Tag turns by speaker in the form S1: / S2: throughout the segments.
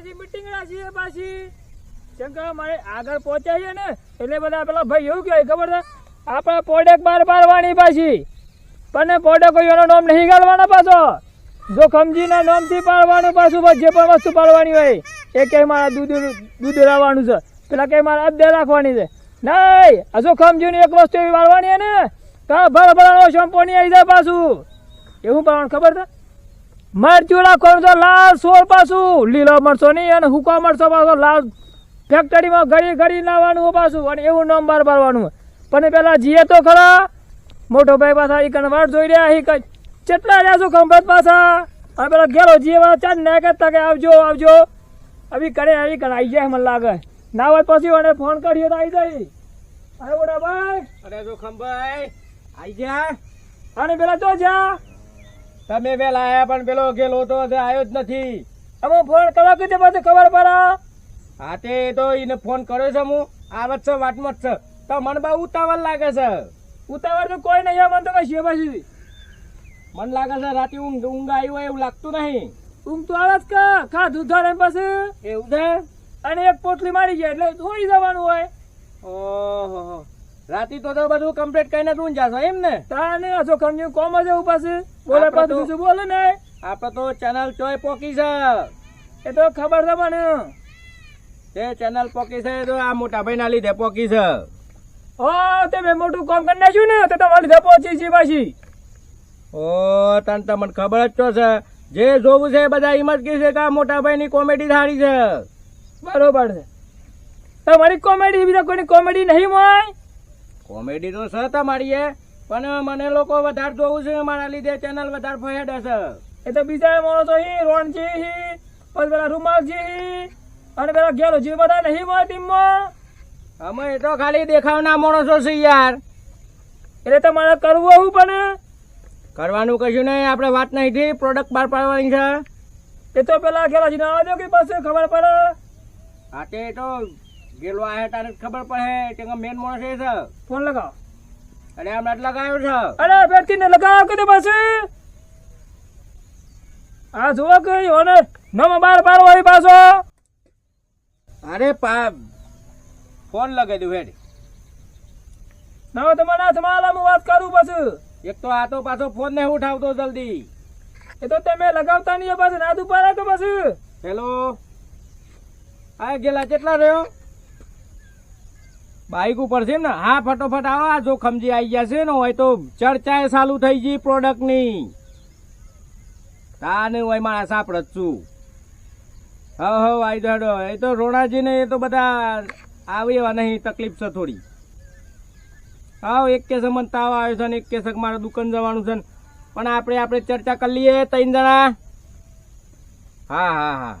S1: પાછી મીટિંગ રાખીએ પાછી. કેમ કે મારે આગળ પહોંચાઈએ ને, એટલે બધા પેલા ભાઈ એવું કહેવાય, ખબર છે? આપણે પોડેક બાર પાડવાની પાછી. પણ પોડેકો એનો નામ નહીં ગાળવાનો પાછો. જોખમજીના નામથી પાડવાનું પાછું જે પણ વસ્તુ પાડવાની હોય, એ કે મારા દૂધ દૂધ લાવવાનું છે. પેલા કે મારા અદ્દે રાખવાની છે. નહીં, આ જોખમજીની એક વસ્તુ એવી છે ને, કા ભર ભરાનો શેમ્પો આવી જાય પાછું. એવું પાડવાનું ખબર છે? મરચું નાખવાનું તો લાલ સોળ પાછું. લીલો મરચો નહીં અને હુકા મરચો પાછો લાલ ફેક્ટરીમાં ઘડી ઘડી લાવવાનું પાછું અને એવું નામ બાર પાડવાનું પણ પેલા જીએ તો ખરા મોટો ભાઈ પાછા એ કણ જોઈ રહ્યા એ કઈ. કેટલા રહ્યા છો ખંભાત પાછા? અને પેલા ગેલો જીએ વાળા ચાંદ ના કહેતા કે આવજો આવજો. આવી કરે આવી કરે આવી જાય મને લાગે. ના હોય પછી મને ફોન કરીએ તો આવી જાય. અરે મોટા ભાઈ.
S2: અરે જોખમભાઈ આવી જા.
S1: અને પેલા તો જા.
S2: તમે વેલા આયા પણ પેલો ગેલો તો આવ્યો જ નથી.
S1: અમે ફોન કરવા કીધું પછી ખબર પડે?
S2: હા, તે તો એને ફોન કર્યો છે હું આવત છે, વાતમાં જ છે. તો મને બહુ ઉતાવળ લાગે છે.
S1: ઉતાવળ તો કોઈ નહીં મને તો કઈ પછી
S2: મને લાગે છે રાતે ઊંઘ ઊંઘ આવી હોય એવું લાગતું નહીં.
S1: ઊંઘ તો આવે જ કા, ખાધું થાય પછી?
S2: એવું છે?
S1: અને એક પોટલી મારી જાય, એટલે થોડી જવાનું હોય.
S2: ઓહો. રાતે તો તો બધું કમ્પ્લીટ કરીને તું જાશો એમ ને?
S1: તાને હજો કમજુ કોમ જ એવું પાસે બોલે પાછું બીજું બોલે ને.
S2: આપણે તો ચેનલ ચોય પોકી છે.
S1: એ તો ખબર છે મને.
S2: તે ચેનલ પોકી છે તો આ મોટા ભાઈ ના લીધે પોકી છે.
S1: ઓ તે મેં મોટું કામ કરી નાખ્યું ને તો તમારી લીધે પહોંચી છે પાછી.
S2: ઓ તને તો મને ખબર જ તો છે. જે જોવું છે બધા એમ જ છે કે આ મોટા ભાઈ ની કોમેડી સારી છે.
S1: બરોબર છે. તમારી કોમેડી બીજા કોઈની કોમેડી નહીં હોય?
S2: કોમેડી તો છે તમારી એ પણ મને લોકો વધારે જોવું છે મારા લીધે ચેનલ વધારે ફહેડે છે.
S1: એ તો બીજા માણસો હી રોણજી હી પછી પેલા રૂમાલજી હી અને પેલા ઘેરોજી બધા નહીં હોય ટીમમાં.
S2: અમે એ તો ખાલી દેખાવના માણસો છે યાર.
S1: એટલે તમારે કરવું એવું પણ.
S2: કરવાનું કશું નહીં આપણે વાત નહીં થઈ પ્રોડક્ટ બહાર પાડવાની છે.
S1: એ તો પેલા ઘેરાજી ના આવજો કે પછી ખબર પડે?
S2: હા તે તો ગેલો આ તારે ખબર પડે કે મેન માણસ એ છે.
S1: ફોન લગાવ.
S2: અરે આમ જ લગાવ્યો છે.
S1: અરે બેટી ને લગાવ કે પાછી. આ જુઓ કે ઓને નમ બાર બાર વાળી પાછો.
S2: અરે પા ફોન લગાવી દઉં હેડ.
S1: નવા તમારા હાથમાં હું વાત કરું પછી.
S2: એક તો આ તો પાછો ફોન નહીં ઉઠાવતો જલ્દી.
S1: એ તો તમે લગાવતા નહીં પાછું ના દુપારા કે પછી.
S2: હેલો? આ ગેલા કેટલા રહ્યો? બાઈક ઉપર છે ને? હા, ફટોફટ આવો. આ જોખમજી આવી છે ને, હોય તો ચર્ચા એ ચાલુ થઈ ગઈ પ્રોડક્ટની તાને હોય મારા સાપડ જ છું હવ હવ આવી જાડો એ તો રોણાજી ને એ તો બધા આવી એવા નહીં, તકલીફ છે થોડી. હા, એક કેસ મને તાવ આવ્યો છે ને, એક કેસ મારે દુકાન જવાનું છે પણ આપણે આપણે ચર્ચા કરી લઈએ, ત્રણ જણા. હા હા હા.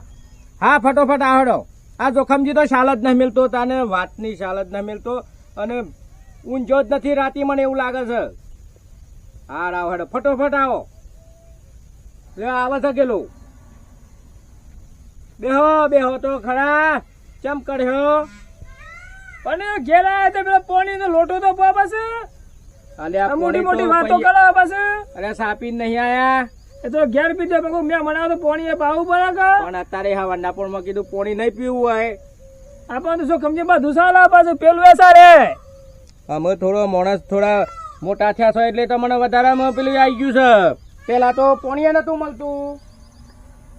S2: હા, ફટોફટ આવડો આ જોખમજી તો શાલ જ નહીં મિલતો તને વાતની શાલ જ નહીં મિલતો. અને ઊંઝો જ નથી રાતી મને એવું લાગે છે. હા રાવ હેડો ફટોફટ આવો. લે આવે છે ગેલો. બેહો બેહો તો ખરા. ચમ કર્યો
S1: પણ ઘેલા તો પેલા પોણી નો લોટો તો પા પાછું. મોટી મોટી વાતો કરો બસ
S2: અરે સાપી નહીં આયા?
S1: એ તો ઘેર પીધે પણ કહું મેં મનાવ તો પાણી પાવું પડે કે
S2: પણ અત્યારે હવા નાપણમાં કીધું પોણી નહીં પીવું હોય.
S1: આપણને શું સમજે બધું સારા પાછું પેલું એ સારે.
S2: અમે થોડો માણસ થોડા મોટા થયા છો એટલે તમને વધારામાં પેલું આવી ગયું છે. પેલા તો પોણીએ નતું મળતું.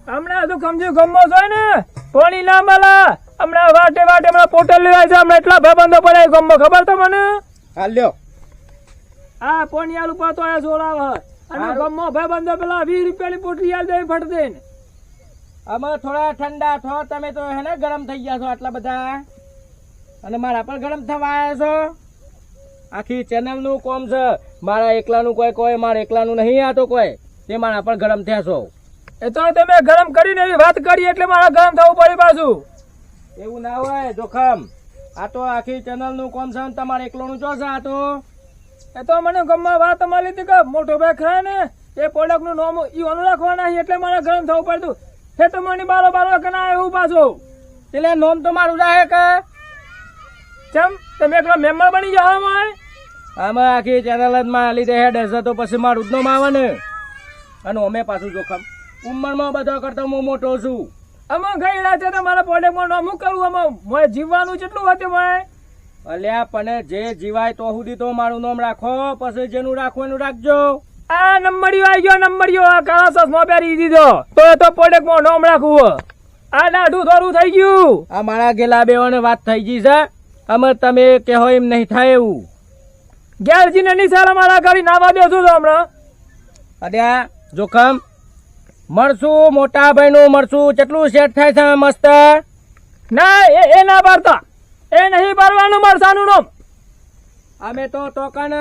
S1: હમણાં તો સમજુ ગમો છો ને? પોણી ના મળે. હમણાં વાટે વાટે હમણાં પોટલ લેવાય છે હમણાં એટલા ભાઈબંધો પડે ગમો ખબર તો
S2: હાલ લ્યો.
S1: આ પાણી આલુ પાતો આયા જોડાવે. અને
S2: હારું.
S1: ભાઈ બંધો પેલા વીસ રૂપિયાની પોટલી આલ દે ફટ દે ને.
S2: અમે થોડા ઠંડા છો તમે તો હે ને ગરમ થઈ ગયા છો આટલા બધા. અને મારા પણ ગરમ થવા આવ્યા છો. આખી ચેનલનું કોમ છે મારા એકલાનું કોઈ કોઈ મારા એકલાનું નહીં આ તો કોઈ. તે મારા પણ ગરમ થયા છો.
S1: એ તો તમે ગરમ કરીને એવી વાત કરી એટલે મારા ગરમ થવું પડે પાછું.
S2: એવું ના હોય જોખમ. આ તો આખી ચેનલનું કોમ છે ને તમારે એકલોનું ચો છે આ તો.
S1: એ તો મને ગમમાં વાત મળી હતી કે મોટો ભાઈ ખરા ને, એ પ્રોડક્ટનું નામ ઈ ઓનું રાખવાના છે, એટલે મારે ગરમ થવું પડતું. હે તો મને બારો બારો કે ના એવું પાછું.
S2: એટલે નોમ તો મારું જાહે કે,
S1: ચમ, તમે એકલો મેમ્બર બની જાઓ મારે.
S2: આમાં આખી ચેનલ જ માં લીધે હેડ હશે તો પછી મારું જ નામ આવે ને અને અમે પાછું જોખમ. ઉંમરમાં બધા કરતા હું મોટો છું.
S1: આમાં ગઈ રાતે તો મારા પ્રોડક્ટમાં નામ શું કરવું આમાં જીવવાનું કેટલું હતું મોય
S2: અલ્યા પણ જે જીવાય તો સુધી તો મારું નામ રાખો પછી જેનું રાખો એનું રાખજો.
S1: આ નંબરિયો આવી ગયો નંબરિયો. આ કાળા ચશ્મા પહેરી દીધો. તો એ તો પ્રોડક્ટમાં નામ રાખવું. આ દાઢું થોડું થઈ ગયું.
S2: આ મારા ગેલા બેવાને વાત થઈ ગઈ છે. અમે તમે કહો એમ નહીં થાય એવું.
S1: ગેરજી ને સારા મારા કરી નાવા દેશું તો હમણાં.
S2: અલ્યા જોખમ. મળશું મોટા ભાઈનું મળશું કેટલું સેટ થાય છે મસ્ત?
S1: ના એ એ ના પાડતા એ નહીં ભરવાનું મરસાનું નામ.
S2: અમે તો ટોકન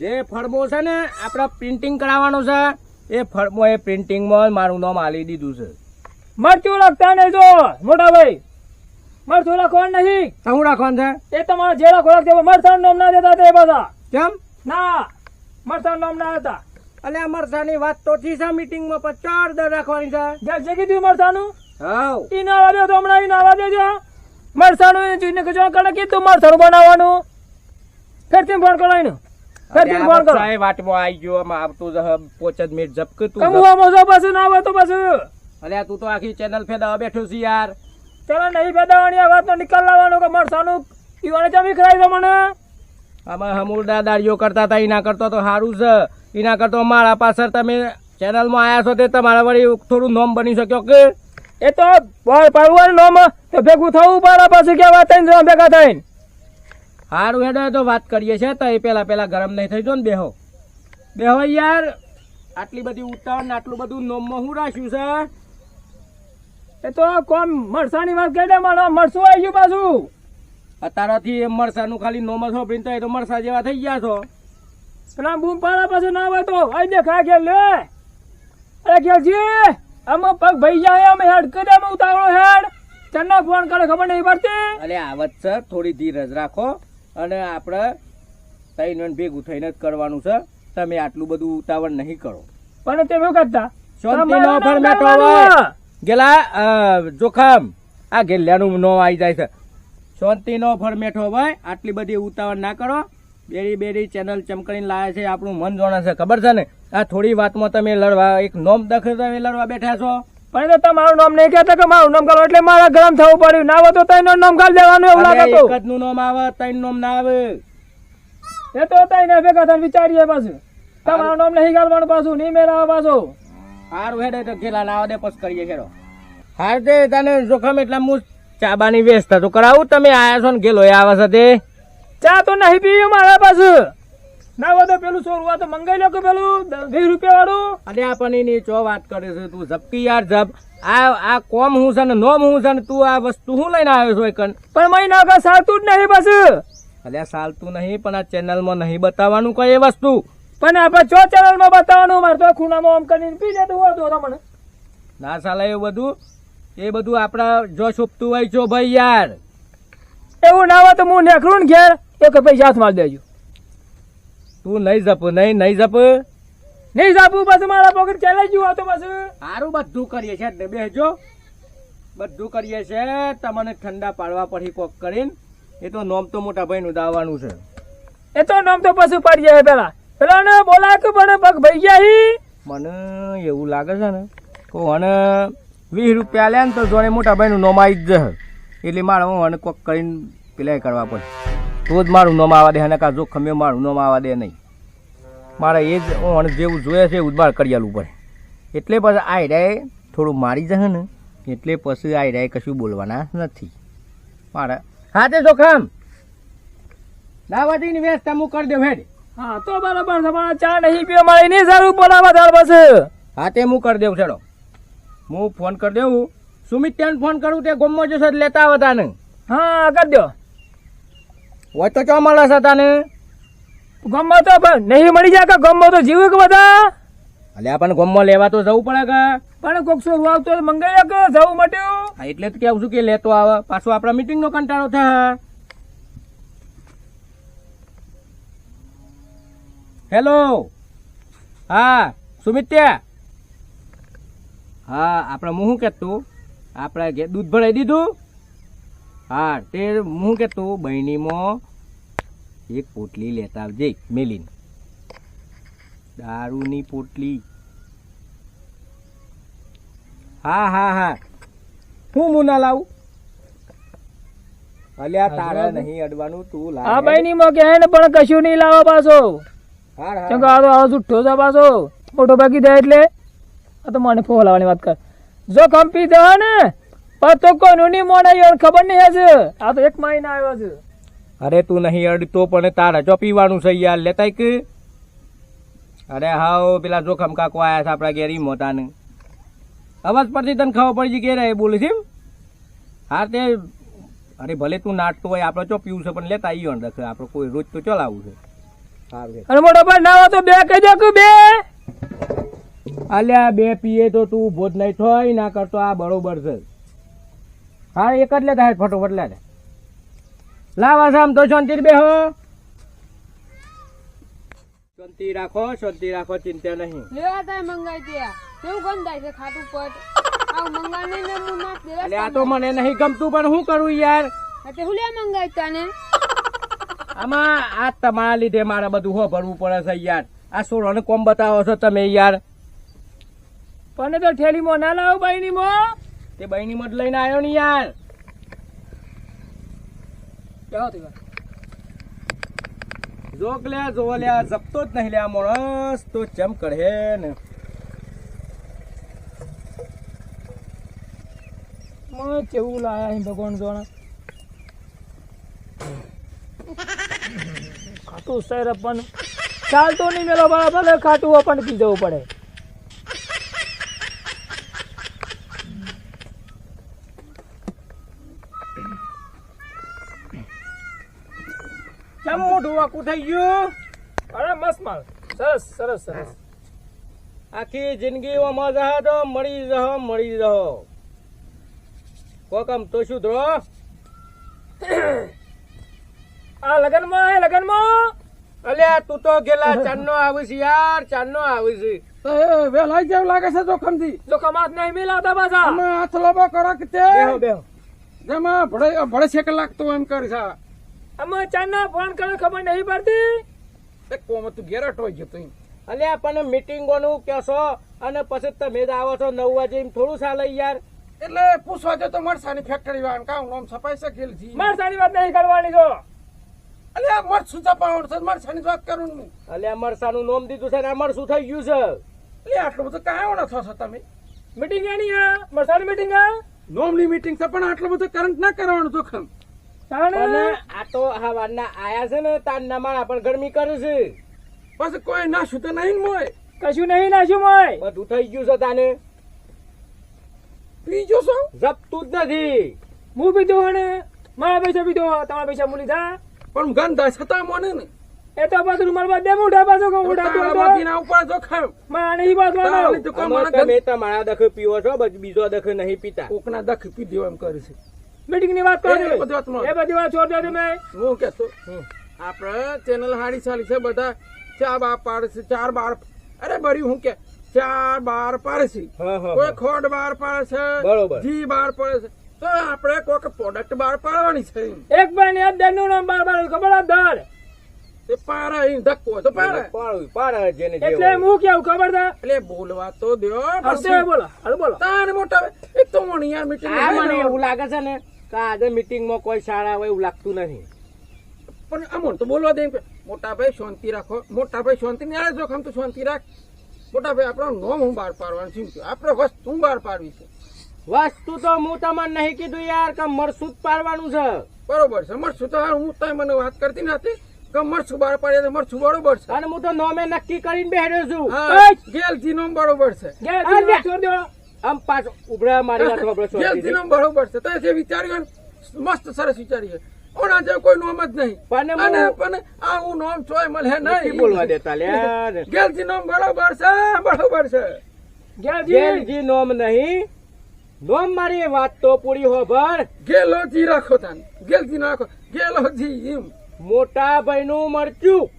S2: જે ફળમો છે ને આપણે પ્રિન્ટિંગ કરાવવાનું છે એ ફળમો એ પ્રિન્ટિંગમાં મારું નામ આલી દીધું છે.
S1: મરચું લખતા નહીં જો મોટા ભાઈ. મરચું લખવાનું નહીં.
S2: શું રાખવાનું છે?
S1: એ તમારા જે લખો લખતે મરસાનું નામ ના દેતા તે બધા
S2: કેમ?
S1: ના મરસાનું નામ ના દેતા.
S2: અલ્યા મરસાની વાત તો થી છે મીટિંગમાં પણ ચાર દર રાખવાની છે.
S1: જે કીધું મરસાનું
S2: હા
S1: ઈ ના વાદ્યો તો હમણાં ઈ નાવા દેજો. મરસાનું જોઈને કજો કડે કીધું મરસાણું બનાવવાનું? ફેરથી ફોન કરો એનું ફેરથી ફોન કરો
S2: સાહેબ વાટમાં આવી ગયો આમાં આવતું જ પોચ જ મિનિટ ઝપક તું
S1: કમુ આમો છો પાછું ના હોય તો પાછું.
S2: અલ્યા તું તો આખી ચેનલ ફેદા બેઠો છે યાર.
S1: ચલો નહીં બેદાવાની આ વાત નિકાલ લાવવાનો કે મરસાણું ઈવાને જમી ખરાઈ દો મને?
S2: અમે હમુરદા દાડીઓ કરતા હતા એના કરતો તો સારું છે. એના કરતો મારા પાછળ તમે ચેનલમાં આવ્યા છો તે તમારા વળી થોડું નોમ બની શક્યો કે?
S1: એ તો પાડવાનું નામ તો ભેગું થવું પાડા પાછું કે વાત થઈને ભેગા થઈને.
S2: સારું હેડો તો વાત કરીએ છે તો એ પેલા પેલા ગરમ નહીં થઈ જો ને બેહો. બેહો યાર. આટલી બધી ઉતાવળ ને આટલું બધું નોમમાં હું રાખ્યું છે?
S1: એ તો કોમ મરસાની વાત કહે દે મારો મરસું આવી ગયું પાછું.
S2: અત્યારથી એમ મરસાનું ખાલી નોમ જ તો એ તો મરસા જેવા થઈ ગયા છો.
S1: પેલા બૂમ પાડા પાછું ના હોય તો આવી દે ખા લે. અરે કેજી અમે પગ ભાઈ જાય અમે હેડ કરે અમે ઉતાવળો હેડ. ચન્નો ફોન કરે ખબર નહીં પડતી?
S2: અરે આવત છે થોડી ધીરજ રાખો. અને આપણે તઈ ને ભેગું થઈને જ કરવાનું છે. તમે આટલું બધું ઉતાવળ નહીં કરો.
S1: પણ તે શું કરતા?
S2: શાંતિનો
S1: નો
S2: ફળ
S1: ના
S2: મેઠો ગેલા જોખમ. આ ગેલિયાનું નો આવી જાય છે. શાંતિનો ફર મેઠો ભાઈ આટલી બધી ઉતાવળ ના કરો. બેરી બેરી ચેનલ ચમકડીને લાવે છે આપણું મન જોણે છે. ખબર છે ને? આ થોડી વાતમાં તમે લડવા એક નોમ દખલ તમે લડવા બેઠા છો.
S1: પણ તો તમારું નામ નહીં કહેતા કે મારું નામ કાઢો એટલે મારા ગરમ થવું પડ્યું. ના હોય તો તઈનું નામ કાઢ દેવાનું એવું લાગે તો.
S2: એક નું નામ આવે ત્રણ નામ ના આવે.
S1: એ તો તઈને ભેગા થઈને વિચારીએ પાછું. તમારું નામ નહીં કાઢવાનું પાછું નહીં મેળવવા પાછું.
S2: હારું હેડે તો ખેલા ના આવે પછી કરીએ ખેડો હાર તે તને જોખમ એટલા હું ચાબાની વ્યસ્ત તો કરાવું. તમે આયા છો ને ગેલો એ આવે છે તે
S1: ચા તો નહીં પીવું મારા પાછું. ના હોય તો પેલું સો રૂપિયા તો મંગાઈ લો કે પેલું વીસ રૂપિયા વાળું?
S2: અરે આ પણ એની ચો વાત કરે છે તું ઝપકી યાર ઝપ. આ આ કોમ હું છે ને નોમ હું છે ને તું આ વસ્તુ હું લઈને આવ્યો છો એકન.
S1: પણ કા સાતું જ નહીં બસ.
S2: અલ્યા સાલતું નહીં પણ આ ચેનલમાં નહીં બતાવવાનું કઈ એ વસ્તુ.
S1: પણ આપણે ચો ચેનલમાં બતાવવાનું? મારે તો ખૂણામાં આમ કરીને પી લેતું હોય તો
S2: ના સાલા એવું બધું. એ બધું આપણા જો છૂપતું હોય છો ભાઈ યાર.
S1: એવું ના હોય તો હું નેકરું ને ઘેર. એક પૈસા હાથમાં દેજો.
S2: તું નહીં જપ નહીં નહીં જપ?
S1: નહીં જપું પાછું મારા પોકેટ ચાલે જ તો પાછું
S2: સારું બધું કરીએ છે ને બેસજો બધું કરીએ છે તમને ઠંડા પાડવા પડી કોક કરીને. એ તો નોમ તો મોટા ભાઈનું દાવાનું છે.
S1: એ તો નોમ તો પાછું પડી જાય પેલા. પેલા ને બોલાય કે પણ પગ ભાઈ ગયા હી.
S2: મને એવું લાગે છે ને તો અને વીસ રૂપિયા લે ને તો જોડે મોટા ભાઈનું નોમ આવી જ જશે. એટલે મારે હું અને કોક કરીને પેલા કરવા પડે. તો જ મારું નામ આવવા દે અને કાં જોખમે મારું નામ આવવા દે નહીં. મારે એ જ હું જેવું જોઈએ છે એવું જ બાર કરી આલવું પડે. એટલે પછી આ આઈડિયાએ થોડું મારી જશે ને એટલે પછી આ આઈડિયાએ કશું બોલવાના નથી. મારે હા તે જોખમ! દાવાથી વ્યસ્ત હું કરી દઉં હેડ.
S1: હા તો બરાબર છે પણ ચા નહીં પીવા મારે નહીં સારું બોલાવા તાર બસ
S2: હા તે હું કરી દઉં ચડો હું ફોન કરી દઉં. સુમિત ત્યાં ફોન કરું તે ગમો જશો લેતા આવતા તાને.
S1: હા કરી દો.
S2: હોય તો ચો મળે છે તાને?
S1: ગમો તો પણ નહીં મળી જાય કે ગમો તો જીવ કે બધા?
S2: અલ્યા પણ ગમો લેવા તો જવું પડે કે?
S1: પણ કોક શું આવતો મંગાઈ કે જવું મટ્યું
S2: એટલે જ કેવું છું કે લેતો આવે. પાછો આપણા મિટિંગનો કંટાળો થાય. હેલો હા સુમિત્યા? હા આપણે હું શું કહેતું? આપણે દૂધ ભરાઈ દીધું? હા તે હું કહેતું બહેનીમાં એક પોટલી લેતા આવજે મેલીને. દારૂની પોટલી. હા હા હા. હું મુના લાવું? અલ્યા
S1: હા,
S2: નહીં અડવાનું તું લાવ
S1: આ ભાઈ માં કહે ને પણ કશું નહીં લાવો પાછો. આ તો જુઠ્ઠો છે પાછો. મોટો ભાગી દે એટલે. આ તો મને ફોલાવાની વાત કર. જો કંપી દે ને પણ તો કોનું નહીં મોડા યાર ખબર નહીં હશે આ તો એક મહિના આવ્યો છે
S2: અરે તું નહીં અડતો પણ તારે જો પીવાનું છે યાર લેતા કે? અરે હાવ પેલા જોખમ કાકો આયા છે આપણા ઘેરી ઈ મોટાને. અવાજ પરથી તને ખબર પડી ગઈ કે રે બોલે છે હા તે અરે ભલે તું નાટતો હોય આપણે ચો પીવું છે પણ લેતા આવીયો ને રખે. આપણે કોઈ રોજ તો ચલાવવું છે.
S1: અરે મોટો ભાઈ ના હોય તો બે કહી દો કે બે.
S2: અલ્યા બે પીએ તો તું ભોજ જ નહીં થોય ના કરતો આ બરોબર છે. હા એક જ લેતા હે ફટોફટ લે લાવા છે આમ તો શાંતિ બેહો. શાંતિ રાખો શાંતિ રાખો ચિંતા નહીં.
S3: લેવા તાય મંગાઈ ત્યાં કેવું ગંદાય છે ખાટું પટ? આવ મંગાને ને મુ નાખ દેવા
S2: અલે આ તો મને નહીં ગમતું પણ શું કરું યાર?
S3: તે હું લે મંગાઈ તાને?
S2: આમાં આ તમારા લીધે મારે બધું હો ભરવું પડે છે યાર. આ સોરોને કોમ બતાવો છો તમે યાર.
S1: પણ તો ઠેલીમાં ના લાવો ભાઈ ની માં
S2: તે બહેની મત લઈને આવ્યો ને યાર.
S1: કેવો થયો
S2: જોક લે જો લે જપતો જ નહીં લે આ તો ચમ કઢે ને?
S1: મને કેવું લાયા અહીં ભગવાન જોણા ખાટું સર પણ ચાલતો નહીં મેલો બરાબર ખાટું પણ પી જવું પડે
S2: ચમ મોઢું થઈ ગયું?
S1: અરે મસ્ત માલ. સરસ સરસ સરસ.
S2: આખી જિંદગી ઓમાં તો મળી રહો મળી રહો. કોકમ તો શું ધ્રો
S1: આ લગનમાં માં લગનમાં?
S2: અલ્યા તું તો ગેલા ચાંદનો આવીશ યાર ચાંદનો આવીશ.
S4: વેલાઈ જેવું લાગે છે જોખમથી.
S1: જોખમ કમાત નહીં મિલાવતા પાછા.
S4: હાથ લાંબો કરો કે તે જેમાં ભડે ભડે છેક લાગતો એમ કરી છે.
S1: અમે ચાંદના ફોન કરે ખબર નહીં પડતી.
S4: કોમ તું ઘેરટ હોય ગયો તું
S2: અલ્યા પણ મીટિંગોનું કહેશો અને પછી તમે જ આવો છો નવ વાગે એમ થોડું ચાલે યાર.
S4: એટલે પૂછવા જો તો મરસાની ફેક્ટરી વાળા કામ નામ છપાઈ છે ગેલજી
S1: માર સારી વાત નહીં કરવાની છો
S4: અલે મરસું છપાવવાનું છે? મરસાની વાત કરું હું.
S2: અલ્યા મરસાનું નોમ દીધું છે ને મરસું થઈ ગયું છે?
S4: એટલે આટલું બધું કાંઈ ઓળો થશો તમે?
S1: મીટિંગ એની મરસાની મીટિંગ હા
S4: નોમની મીટિંગ છે પણ આટલું બધું કરંટ ના કરવાનું જોખમ.
S2: પણ આ તો આ આયા છે ને તાર નમાણા પણ ગરમી કરે છે.
S4: પછી કોઈ નાશું તો નહીં મોય.
S1: કશું નહીં નાખ્યું મોય?
S2: બધું થઈ ગયું છે તાને.
S4: પીજો છો.
S2: જપતું જ નથી.
S1: હું પીધો ને મારા પૈસા પીધો તમારા પૈસા મૂલી
S4: પણ ગંધા છતાં મને ને.
S1: એ તો પાછું રૂમાલ બાદ દે તો
S4: ઉપર મને.
S2: તમે તમારા દખ પીવો છો બસ બીજો દખ નહીં પીતા.
S4: કોકના દખ પી દેવા એમ કરે છે.
S1: મીટિંગની વાત કરો.
S4: એ બધી વાતમાં.
S1: એ બધી વાત છોડ દેજો તમે
S4: હું કેતો આપણે ચેનલ હાડી ચાલી છે બધા. ચાર બાર પાડે છે ચાર બાર. અરે બરી હું કે ચાર બાર પાડે
S2: હા,
S4: કોઈ ખોડ બાર પાડે છે
S2: બરોબર.
S4: જી બાર પાડે છે. તો આપણે કોઈક પ્રોડક્ટ બાર પાડવાની છે.
S1: એક ભાઈ ને દેનું નામ બાર બાર ખબર દર.
S4: તે પાડે અહીં ધક્કો તો પાડે.
S2: પાડું, પાડે જેને
S1: એટલે હું કેવું ખબર છે?
S4: એટલે બોલવા તો દ્યો
S1: બસ. બોલો હાલ બોલો.
S4: તાર મોટા એક તો મણી યાર મીટિંગ
S2: આ મને એવું લાગે છે ને. કે આજે મિટિંગમાં કોઈ સારા હોય એવું લાગતું નથી.
S4: પણ અમોન તો બોલવા દે મોટાભાઈ મોટા ભાઈ શાંતિ રાખો. મોટા ભાઈ શાંતિ ને યાર જોખમ તો શાંતિ રાખ. મોટા ભાઈ આપણો નોમ હું બહાર પાડવાનું છું. આપણે વસ્તુ હું બહાર પાડવી છે.
S2: વસ્તુ તો હું તમને નહીં કીધું યાર કે મરસું જ પાડવાનું છે.
S4: બરોબર છે. મરસું તો હું તમે મને વાત કરતી નથી કે મરસું બહાર પાડે મરસું બરોબર છે.
S2: અને હું તો નોમે નક્કી કરીને બેઠ્યો છું.
S4: ગેલજી નોમ બરોબર છે.
S2: આ
S1: દો
S2: આમ પાંચ ઉભરા મારી વાત સાંભળો
S4: ગેલજી બરોબર છે. તો જે વિચાર્યું ને, મસ્ત સરસ વિચારીએ. ઓના કોઈ નોમ જ નહીં.
S2: પણ
S4: નોમ ચોય મળે નહીં.
S2: બોલવા દેતા
S4: ગેલજી નો બરોબર છે બરોબર છે.
S1: ગયા
S2: નોમ નહીં. નોમ મારી વાત તો પૂરી હો ભર.
S4: ગેલોજી રાખો તાન. ગેલજી નો રાખો ગેલોજી એમ.
S2: મોટા ભાઈ નું મરચું.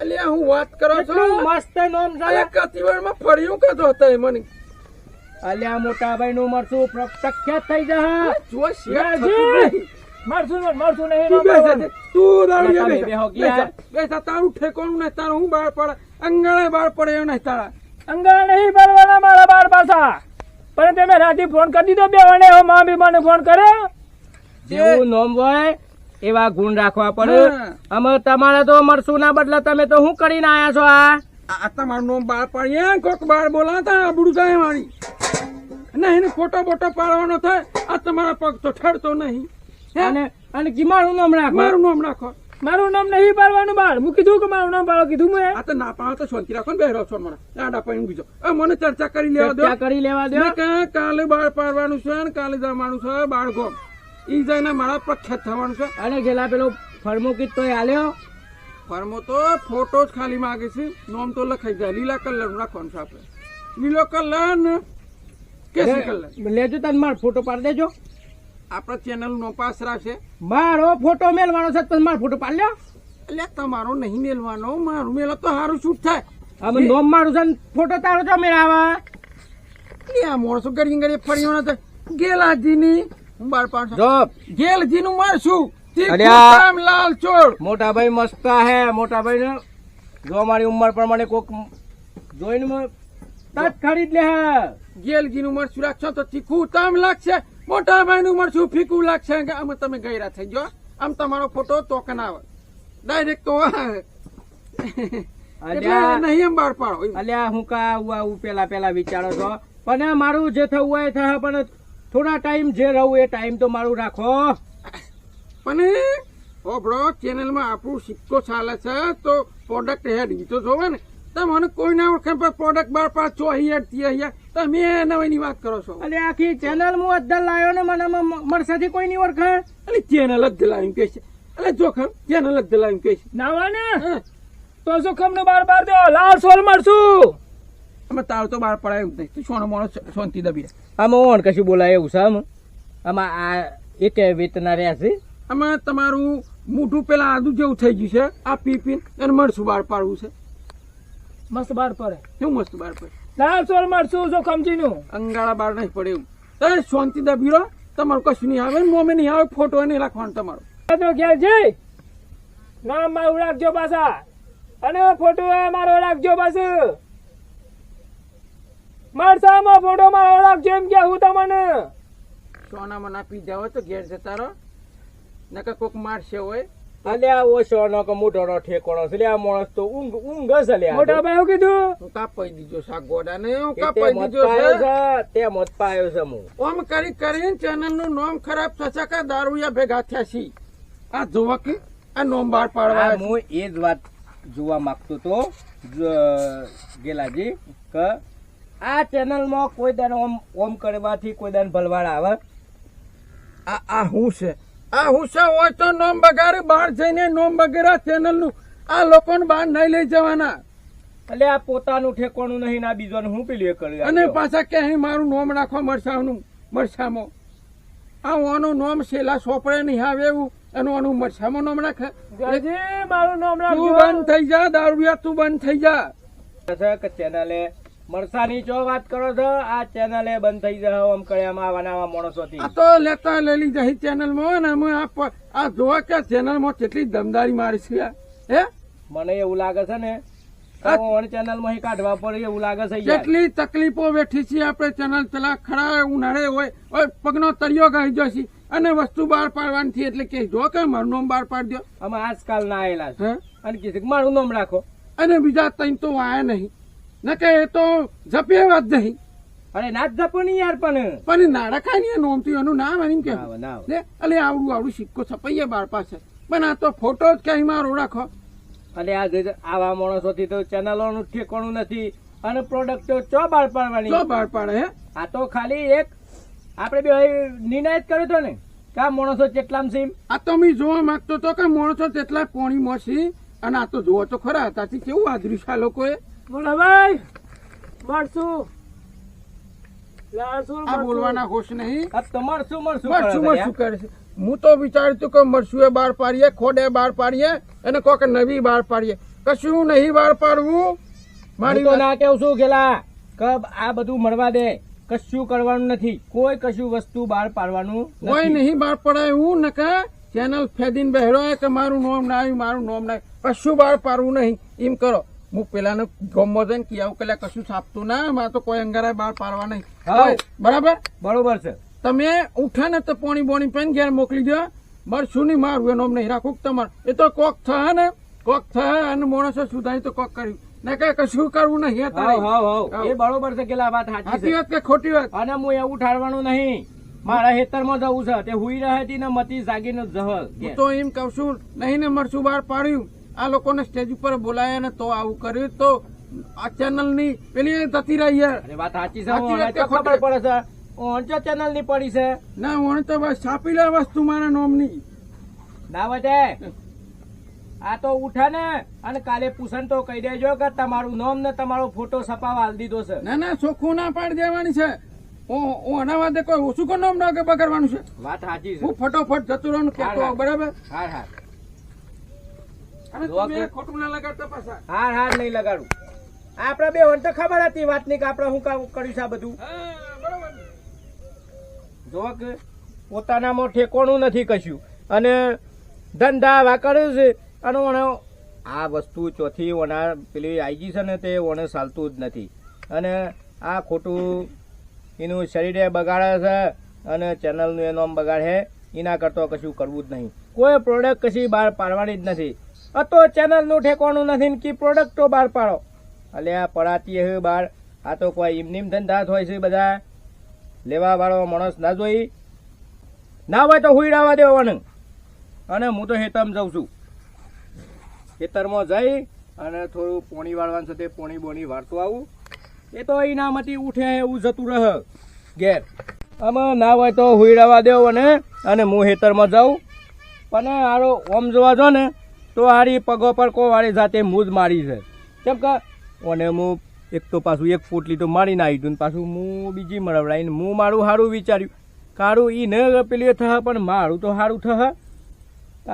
S4: એટલે હું વાત કરો છો?
S2: મસ્ત નોમ છે.
S4: અલે કતિવારમાં ફળિયું કદો હતો મને.
S2: અલ્યા મોટા ભાઈ નું પ્ર- પ્રખ્યાત થઈ જા
S4: જો શિયાજી
S1: ગેલજી!
S4: થતું નહીં.
S1: મારશું ને મારશું નહીં
S4: તું દારૂડિયા બેસે. બેસે. તારું ઠેકોનું નહીં તારું હું બહાર પડે? અંગણે બહાર પડે એવું નહીં તારા.
S1: અંગણે નહીં ભરવાના મારા બાર પાછા. પણ તમે રાતે ફોન કરી દીધો બે વાણે. મા મા બીમાને ફોન કર્યો.
S2: જેવું નોમ હોય એવા ગુણ રાખવા પડે. અમે તમારે તો મરસું ના બદલે તમે તો શું કરીને આયા છો આ?
S4: આ તમારું નામ બાર પાડીએ કોક બાર બોલાતા આબડું જાય મારી ના એને ફોટો બોટો પાડવાનો થાય આ તમારા પગ તો ઠરતો નહીં?
S2: અને અને કિમારું નામ રાખો.
S4: મારું નામ રાખો.
S1: મારું નામ નહીં પાડવાનું બાળ. હું કીધું કે મારું નામ પાડો કીધું મેં.
S4: આ તો ના પાડો તો શાંતિ રાખો ને બેહરો છો મને. આડા પાણી બીજો હવે મને ચર્ચા કરી લેવા દો.
S2: ચર્ચા કરી લેવા દો.
S4: કાલે બાળ પાડવાનું છે ને કાલે જવાનું છે બાળ ગોમ ઈ જઈને મારા પ્રખ્યાત થવાનું છે.
S2: અને ગેલા પેલો ફરમુકીત તો આલ્યો?
S4: ફરમો તો ફોટો જ ખાલી માગે છે. નોમ તો લખાઈ જાય. લીલા કલર રાખવાનું છે આપણે. લીલો કલર ને કેસરી કલર.
S2: લેજો તને મારો ફોટો પાડી દેજો.
S4: આપણા ચેનલ નો પાસ રાખશે
S2: મારો ફોટો મેલવાનો છે તમે મારો ફોટો પાડી લ્યો.
S4: એટલે તમારો નહીં મેલવાનો. મારું મેલો તો સારું શૂટ થાય.
S2: અમે નોમ મારું છે ને ફોટો તારો છો મેળાવા?
S4: આ મોણસો ગળી ગળી ફરી તો ગેલાજીની નું મારશું. લાલ ચોર
S2: મોટા ભાઈ મસ્ત હે. મોટા ભાઈ ને જો મારી ઉંમર પ્રમાણે કોક જોઈને મ- ખરીદ લે હે.
S4: નું મરચું રાખશો તો તીખું તામ લાગશે. મોટા ભાઈ નું મરચું ફીકું લાગશે. કે તમે ગયરા થઈ ગયો. આમ તમારો ફોટો તોકન આવે ડાયરેક્ટ તો નહીં એમ બાર પાડો.
S2: અલ્યા હું કા આવું પેલા પેલા વિચારો છો? પણ મારું જે થવું હોય થાય પણ થોડા ટાઈમ જે રહું એ ટાઈમ તો મારું રાખો.
S4: પણ ઓબળો ચેનલમાં આપણું સિક્કો ચાલે છે તો પ્રોડક્ટ હેડ ઈ તો જોવે ને. તમને કોઈ ના ઓળખે પણ પ્રોડક્ટ બાર પાંચ છો હેડ તી હેડ તમે નવાની વાત કરો છો.
S2: અલે આખી ચેનલ હું અદ્ધર લાવ્યો ને મને મરસાથી કોઈ નહીં ઓળખે.
S4: એટલે ચેનલ જ દિલાવી કે છે. એટલે જોખમ ચેનલ જ દિલાવી કે છે.
S1: નાવા ને. તો જોખમ ને બાર બાર દો લાલ સોલ મળશું.
S4: અમે તારું તો બહાર પડાય એમ નહીં. તું સોનો મોણો શાંતિ દબી રહે.
S2: આમાં ઓણ કશું બોલાય એવું છે આમ? આમાં આ એક વેતના રહ્યા છે?
S4: આમાં તમારું મોઢું પેલા આદુ જેવું થઈ ગયું છે. આ પી પી અને મળશું બહાર પાડવું છે.
S1: મસ્ત બાર પડે.
S4: શું મસ્ત બહાર પડે?
S1: લાલ સોલ મરસું જો નું
S4: અંગાળા બહાર નહીં પડે એવું. તો શાંતિ દબી રહો તમારું કશું નહીં આવે મોમે નહીં આવે ફોટો નહીં રાખવાનો તમારો.
S1: ઘેર જઈ નામ મારું રાખજો પાછા. અને ફોટો મારો રાખજો પાછું. મારસામાં ફોટો મારો રાખજો એમ કે હું તમને.
S4: સોનામાં મને પી જાવ તો ઘેર જતા રહો. નકર કોક મારશે હોય
S2: અલ્યા ઓછો નો કે મોટો નો ઠેકોણો છે. આ માણસ તો ઊંઘ ઊંઘ છે લે
S1: મોટા ભાઈ કીધું?
S4: હું કાપાઈ દીજો શાક ગોડા ને હું કાપાઈ દીજો
S2: પાયો
S4: છે
S2: તે મત પાયો છે હું
S4: ઓમ કરી કરીને ચેનલનું નામ ખરાબ થશે કે દારૂયા ભેગા થયા છી. આ જોવા કે આ નોમ બહાર પાડવા
S2: આ હું એ જ વાત જોવા માંગતો તો ગેલાજી કે આ ચેનલમાં કોઈ દાન ઓમ ઓમ કરવાથી કોઈ દાન ભલવાડ આવે.
S4: આ આ હું છે? આ હું છે? હોય તો નોમ બગાડે બહાર જઈને નોમ બગેરા ચેનલનું આ લોકોને બહાર નહીં લઈ જવાના.
S2: એટલે આ પોતાનું ઠેકોણું નહીં ના બીજોને હું પેલી કર્યું
S4: અને પાછા કે અહીં મારું નોમ નાખો મરસાનું મરસામાં. આ ઓનું નોમ છેલ્લા સોપડે નહીં આવે એવું એનું ઓનું મરસામાં નોમ રાખે
S1: મારું મારું નામ
S4: તું બંધ થઈ જા દારૂ તું બંધ થઈ જા.
S2: ચેનલે મરસાની ચો વાત કરો છો આ ચેનલ એ બંધ થઈ જાય આમ કર્યામાં આવા માણસો થી
S4: આ તો લેતા લેલી જહી ચેનલમાં ને અમે આ જોવા કે ચેનલમાં કેટલી દમદારી મારી છે. હે?
S2: મને એવું લાગે છે ને ચેનલમાં કાઢવા પડે એવું લાગે છે.
S4: કેટલી તકલીફો બેઠી છે આપણે ચેનલ ચલા ખરા ઉનાળે હોય પગનો તળિયો ગઈ જશે અને વસ્તુ બહાર પાડવાની એટલે કે જો કે મારું નામ બહાર પાડી દો.
S2: અમે આજકાલ ના આયેલા છે. અને કીધું કે મારું નામ રાખો.
S4: અને બીજા તઈ તો આયા નહીં. ન કે એ તો જપે વાત નહીં.
S2: અરે ના જપો નહીં યાર પણ.
S4: પણ નાડા ખાય ને નોમથી એનું નામ એમ કે. લે અલે આવડું આવડું સિક્કો છપાઈએ બાર પાસે. પણ આ તો ફોટો જ કઈ મારો રાખો.
S2: અને આ આવા માણસોથી તો ચેનલોનું ઠેકાણું નથી અને પ્રોડક્ટો ચો બાર પાડવાની
S4: ચો બાર પાડે હે?
S2: આ તો ખાલી એક આપણે બે નિર્ણય કર્યો હતો ને. કે આ માણસો કેટલામ છે
S4: આ તો મેં જોવા માંગતો તો કે માણસો તેટલા પોણી મોસી? અને આ તો જોવો તો ખરા ત્યાંથી કેવું આદર્યું છે આ લોકોએ?
S1: મોટા ભાઈ મળશું
S4: આ બોલવાના હોશ નહીં?
S2: આ તમારે શું મળશું કરે છે
S4: મરશું કરે છે. હું તો વિચારતું કે મરશું એ બહાર પાડીએ ખોડે બહાર પાડીએ અને કોક નવી બહાર પાડીએ. કશું નહીં બહાર પાડવું.
S2: મારી
S4: મારી
S2: તો ના કેવું છું ગેલા. કે આ બધું મળવા દે? કશું કરવાનું નથી. કોઈ કશું વસ્તુ બહાર પાડવાનું
S4: કોઈ નહીં બહાર પડાય એવું નકે ચેનલ ફેદીન બહેરો કે મારું નોમ ના આવ્યું મારું નોમ ના કશું બહાર પાડવું નહીં. એમ કરો. હું પેલાને ગમો જઈને કે આવું પેલા કશું છાપતું ના મારે તો કોઈ અંગારા બહાર પાડવા નહીં. બરાબર?
S2: બરોબર છે.
S4: તમે ઉઠે ને તો પોણી બોણી પેન ઘેર મોકલી દો. મારે શું નહીં મારું એનો નહીં રાખું કે તમારે. એ તો કોક થયા ને કોક થયા અને માણસો સુધારી તો કોક કર્યું. ને કઈ કશું કરવું નહીં.
S2: એ બરોબર છે કેલા વાત સાચી
S4: સાચી વાત કે ખોટી વાત?
S2: અને હું એવું ઠારવાનું નહીં. મારા ખેતરમાં જવું છે. તે હુઈ રહી હતી ને મતી જાગીને
S4: જહલ તો એમ કઉ છું નહીં ને મરશું બહાર પાડ્યું? આ લોકોને સ્ટેજ ઉપર બોલાયા ને તો આવું કર્યું તો આ ચેનલની પેલી થતી રહી
S2: વાત સાચી છે
S4: વાત કે
S2: ખબર પડે છે. ચેનલની પડી છે.
S4: ના હું તો બસ છાપી લે વસ્તુ મારા નોમની.
S2: ના વધે. આ તો ઉઠા ને અને કાલે પૂછન તો કહી દેજો કે તમારું નોમ ને તમારો ફોટો છપાવા હાલ દીધો છે.
S4: ના ના ચોખ્ખું ના પાડી દેવાની છે. હું આના વાદે કોઈ ઓછું કોઈ નોમ ના બગાડવાનું છે.
S2: વાત સાચી છે.
S4: હું ફટોફટ જતું રહેવાનું
S2: હા, હા.
S4: બરાબર
S2: હાર હાર
S4: અને
S2: જોવા
S4: તમે
S2: કે-
S4: ખોટું ના લગાડતા પાછા.
S2: હાર હાર નહીં લગાડું. આપડે બે વન તો ખબર હતી વાતની કે આપડે હું કામ કર્યું છે બધું. જો કે પોતાનામાં ઠેકોણું નથી કશું. અને ધંધા વાકર છે અને ઓણે આ વસ્તુ ચોથી ઓના પેલી આઈ ગઈ છે ને તે ઓને ચાલતું જ નથી. અને આ ખોટું એનું શરીરે બગાડે છે અને ચેનલનું એ નામ બગાડે એના કરતો કશું કરવું જ નહીં. કોઈ પ્રોડક્ટ કશી બહાર પાડવાની જ નથી. આ તો ચેનલનું ઠેકોણું નથી ને કે પ્રોડક્ટો બહાર પાડો. અલે આ પડાતી હે બહાર આ તો કોઈ એમની ધંધા હોય છે બધા. લેવા વાળો માણસ ના જોઈ. ના હોય તો હુઈડાવા દેવાનું અને હું તો હેતમ જઉં છું. ખેતરમાં જઈ અને થોડું પોણી વાળવાનું તે પોણી બોણી વાળતું આવું. એ તો ઇનામતી ઉઠે એવું જતું રહે. ઘેર. આમાં ના હોય તો હુઈડાવા દેવો અને હું હેતરમાં જાઉં. પણ આરો ઓમ જોવા જો ને તો હારી પગો પર કોવાળી સાથે મૂજ મારી છે. કેમ કે અને હું એક તો પાછું એક ફૂટલી તો મારીને આવી હતું પાછું હું બીજી મળવડાવીને હું મારું સારું વિચાર્યું. કારું એ ન પેલી થ પણ મારું તો સારું થહ.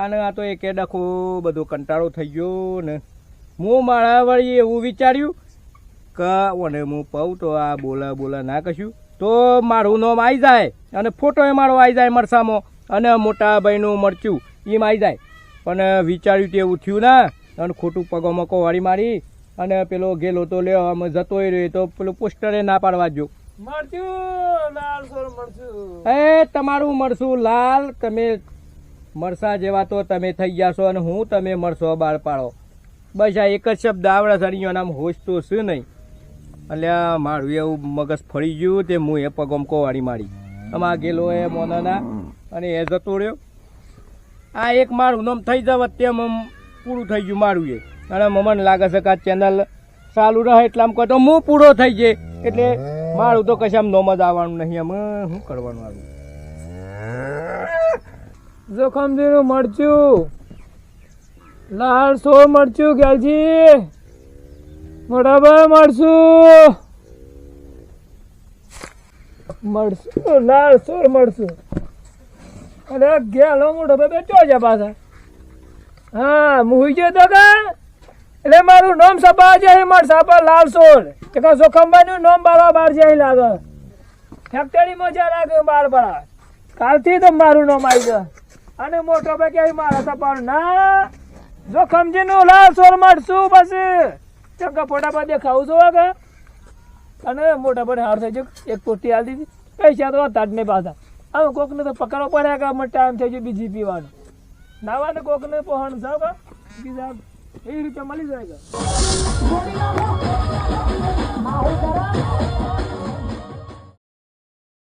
S2: અને આ તો એકે ડખો બધો કંટાળો થઈ ગયો ને. હું મારા વળી એવું વિચાર્યું કે અને હું પઉ તો આ બોલા બોલા ના કશું. તો મારું નામ આવી જાય અને ફોટો એ મારો આવી જાય મરસામાં. અને મોટા ભાઈનું મરચું એમ આવી જાય. પણ વિચાર્યું તે એવું થયું ના. અને ખોટું પગો મકો વાળી મારી. અને પેલો ગેલો તો લ્યો આમ જતોય રહ્યો તો પેલું પોસ્ટરે ના પાડવા જો એ તમારું મરસું લાલ તમે મરસા જેવા તો તમે થઈ ગયા છો અને હું તમે મળશો બાર પાડો. બસ આ એક જ શબ્દ આવડે સળીઓ નામ હોશ તો શું નહીં. એટલે મારું એવું મગજ ફરી ગયું તે હું એ પગમ કોવાડી મારી. આમાં ગેલો એ મોનાના અને એ જતો રહ્યો. આ એક મારું નામ થઈ જાવ તેમ આમ પૂરું થઈ ગયું મારું એ. અને મને લાગે છે કે આ ચેનલ ચાલુ રહે એટલે આમ કહો હું પૂરો થઈ જાય એટલે મારું તો કશામ નોમ જ આવવાનું નહીં આમ શું કરવાનું આવ્યું
S1: જોખમજીનું મરચું. લાલ સો મરચું, ગેલજી. મોટાભાઈ મળશું મળશું લાલ સોર મરચું. અરે ગેલો મોટો ભાઈ બેઠો છે પાછા. હા મુઈ ગયો તો કે? એટલે મારું નામ સપા છે માર સાપા લાલ કે તે કા જોખમભાઈ નું નામ બાર છે લાગે. ફેક્ટરીમાં જ્યાં લાગે બાર બાર. કાલથી તો મારું નામ આવી જાય અને મોટો ભાઈ કે મારા સપાનું ના. જો ખમજી નું લાલ સોર મળશું પછી? ચક્કા ફોટા પર દેખાવું છું કે. અને મોટા ભાઈ હાર થઈ ગયો. એક કોટી આલી દીધી. પૈસા તો હતા જ નહીં પાછા. હવે કોકને તો પકડો પડ્યા કે અમને ટાઈમ થઈ ગયો બીજી પીવાનો. નાવાને કોકને પહોંચ જાવ બીજા એવી રીતે મળી જાય કે.